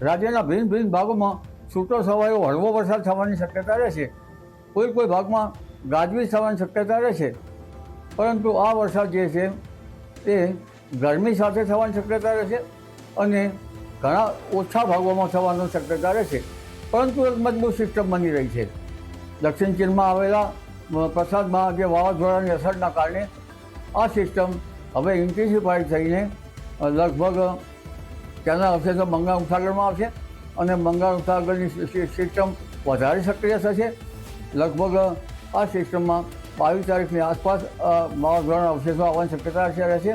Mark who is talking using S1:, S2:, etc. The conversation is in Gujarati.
S1: રાજ્યના ભિન્ન ભિન્ન ભાગોમાં છૂટો છવાયો હળવો વરસાદ થવાની શક્યતા રહેશે કોઈ કોઈ ભાગમાં ગાજવીજ થવાની શક્યતા રહેશે પરંતુ આ વરસાદ જે છે, તે ગરમી સાથે થવાની શક્યતા રહેશે અને ઘણા ઓછા ભાગોમાં થવાની શક્યતા રહેશે પરંતુ એક મજબૂત સિસ્ટમ બની રહી છે. દક્ષિણ ચીનમાં આવેલા પ્રસાદમાં જે વાવાઝોડાની અસરના કારણે આ સિસ્ટમ હવે ઇન્ટેન્સિફાઈડ થઈને લગભગ ત્યાંના અવશેષો બંગાળ ઉપસાગરમાં આવશે અને બંગાળ ઉપસાગરની સિસ્ટમ વધારે સક્રિય થશે. લગભગ આ સિસ્ટમમાં બાવીસ તારીખની આસપાસ વાવાઝોડાના અવશેષો આવવાની શક્યતા રહેશે.